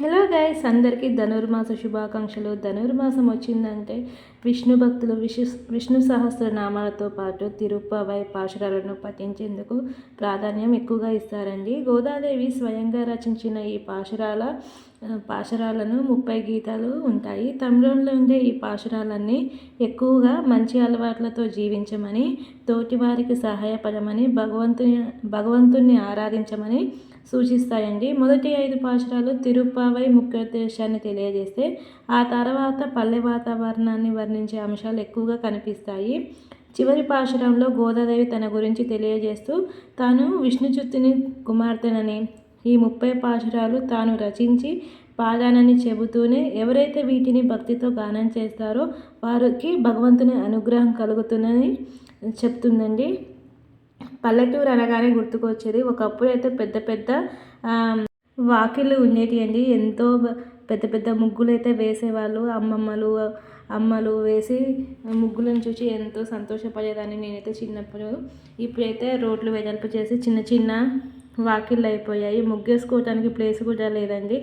Hello guys అందరికీ ధనుర్మాస శుభాకాంక్షలు. ధనుర్మాసం వచ్చిందంటే విష్ణు భక్తులు విష్ణు విష్ణు సహస్రనామాలతో పాటు తిరుపవై పాశురాలను పఠించేందుకు ప్రాధాన్యం ఎక్కువగా ఇస్తారండి. గోదాదేవి స్వయంగా రచించిన ఈ పాశురాల పాశురాలను ముప్పై గీతాలు ఉంటాయి. తమిళంలో ఉండే ఈ పాశురాలన్నీ ఎక్కువగా మంచి అలవాట్లతో జీవించమని తోటివారికి సహాయపడమని భగవంతుని భగవంతుణ్ణి ఆరాధించమని సూచిస్తాయండి. మొదటి ఐదు పాశురాలు తిరుపావై ముఖ్యోద్దేశాన్ని తెలియజేస్తే ఆ తర్వాత పల్లె వాతావరణాన్ని వర్ణించే అంశాలు ఎక్కువగా కనిపిస్తాయి. చివరి పాశురంలో గోదాదేవి తన గురించి తెలియజేస్తూ తాను విష్ణుచుత్తుని కుమార్తెనని ఈ ముప్పై పాశురాలు తాను రచించి పాడానని చెబుతూనే ఎవరైతే వీటిని భక్తితో గానం చేస్తారో వారికి భగవంతుని అనుగ్రహం కలుగుతుందని చెప్తుందండి. పల్లెటూరు అనగానే గుర్తుకొచ్చేది. ఒకప్పుడు అయితే పెద్ద పెద్ద వాకిళ్ళు ఉండేవి అండి ఎంతో పెద్ద పెద్ద ముగ్గులు అయితే వేసేవాళ్ళు అమ్మమ్మలు అమ్మలు వేసి ముగ్గులను చూసి ఎంతో సంతోషపడేదాన్ని నేనైతే చిన్నప్పుడు. ఇప్పుడైతే రోడ్లు వెడల్పు చేసి చిన్న చిన్న వాకిళ్ళు అయిపోయాయి. ముగ్గేసుకోవటానికి ప్లేస్ కూడా లేదండి.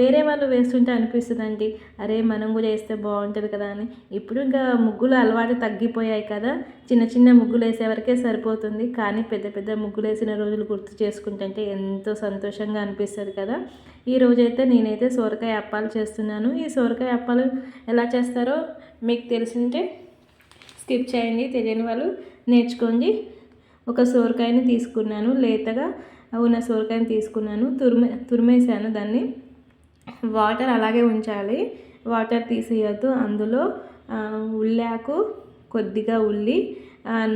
వేరే వాళ్ళు వేస్తుంటే అనిపిస్తుందండి. అరే మనం కూడా వేస్తే బాగుంటుంది కదా అని. ఇప్పుడు ఇంకా ముగ్గులు అలవాటు తగ్గిపోయాయి కదా. చిన్న చిన్న ముగ్గులు వేసేవరకే సరిపోతుంది. కానీ పెద్ద పెద్ద ముగ్గులు వేసిన రోజులు గుర్తు చేసుకుంటుంటే ఎంతో సంతోషంగా అనిపిస్తుంది కదా. ఈ రోజైతే నేనైతే సోరకాయ అప్పాలు చేస్తున్నాను. ఈ సోరకాయ అప్పాలు ఎలా చేస్తారో మీకు తెలిసింటే స్కిప్ చేయండి. తెలియని వాళ్ళు నేర్చుకోండి. ఒక సోరకాయని తీసుకున్నాను. లేతగా ఉన్న సోరకాయని తీసుకున్నాను. తురిమే తురిమేసాను దాన్ని. వాటర్ అలాగే ఉంచాలి. వాటర్ తీసేయద్దు. అందులో ఉల్లాకు కొద్దిగా ఉల్లి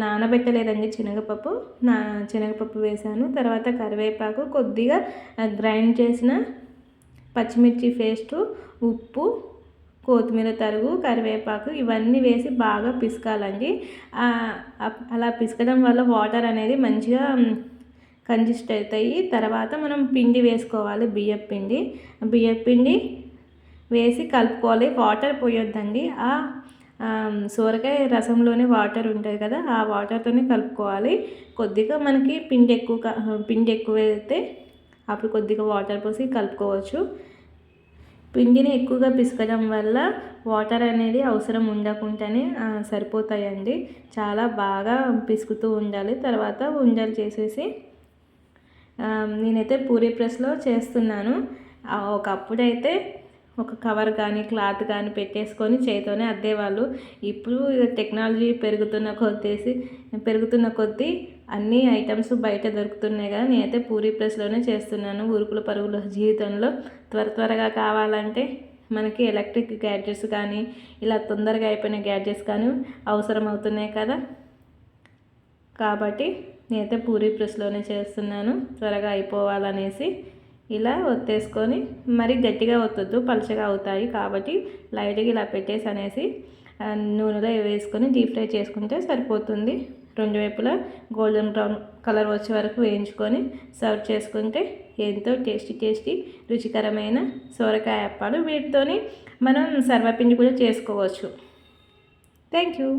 నానబెట్టలేదండి శనగపప్పు. నా శనగపప్పు వేసాను తర్వాత కరివేపాకు కొద్దిగా గ్రైండ్ చేసిన పచ్చిమిర్చి పేస్టు ఉప్పు కొత్తిమీర తరుగు కరివేపాకు ఇవన్నీ వేసి బాగా పిసకాలండి. అలా పిసకడం వల్ల వాటర్ అనేది మంచిగా కంజిస్ట్ అవుతాయి. తర్వాత మనం పిండి వేసుకోవాలి బియ్యం పిండి. బియ్యం పిండి వేసి కలుపుకోవాలి. వాటర్ పోయొద్దండి. ఆ సోరకాయ రసంలోనే వాటర్ ఉంటుంది కదా ఆ వాటర్తోనే కలుపుకోవాలి. కొద్దిగా మనకి పిండి ఎక్కువ పిండి ఎక్కువ అయితే అప్పుడు కొద్దిగా వాటర్ పోసి కలుపుకోవచ్చు. పిండిని ఎక్కువగా పిసకడం వల్ల వాటర్ అనేది అవసరం ఉండకుండానే సరిపోతాయండి. చాలా బాగా పిసుకుతూ ఉండాలి. తర్వాత ఉండలు చేసేసి నేనైతే పూరి ప్రెస్లో చేస్తున్నాను. ఒకప్పుడైతే ఒక కవర్ కానీ క్లాత్ కానీ పెట్టేసుకొని చేతితోనే అద్దేవాళ్ళు. ఇప్పుడు టెక్నాలజీ పెరుగుతున్న కొద్దేసి పెరుగుతున్న కొద్దీ అన్ని ఐటమ్స్ బయట దొరుకుతున్నాయి కదా. నేనైతే పూరి ప్రెస్లోనే చేస్తున్నాను. ఉరుకుల పరుగుల జీవితంలో త్వర త్వరగా కావాలంటే మనకి ఎలక్ట్రిక్ గ్యాడ్జెట్స్ కానీ ఇలా తొందరగా అయిపోయిన గ్యాడ్జెట్స్ కానీ అవసరం అవుతున్నాయి కదా. కాబట్టి నేనైతే పూరి ప్రెస్లోనే చేస్తున్నాను. త్వరగా అయిపోవాలనేసి ఇలా ఒత్తేసుకొని మరి గట్టిగా ఒత్తొద్దు పలుచగా అవుతాయి. కాబట్టి లైట్గా ఇలా పెట్టేసి అనేసి నూనెలో వేసుకొని డీప్ ఫ్రై చేసుకుంటే సరిపోతుంది. రెండు వైపులా గోల్డెన్ బ్రౌన్ కలర్ వచ్చే వరకు వేయించుకొని సర్వ్ చేసుకుంటే ఎంతో టేస్టీ టేస్టీ రుచికరమైన సోరకాయ అప్పాలు. వీటితోని మనం సర్వపిండి కూడా చేసుకోవచ్చు. Thank you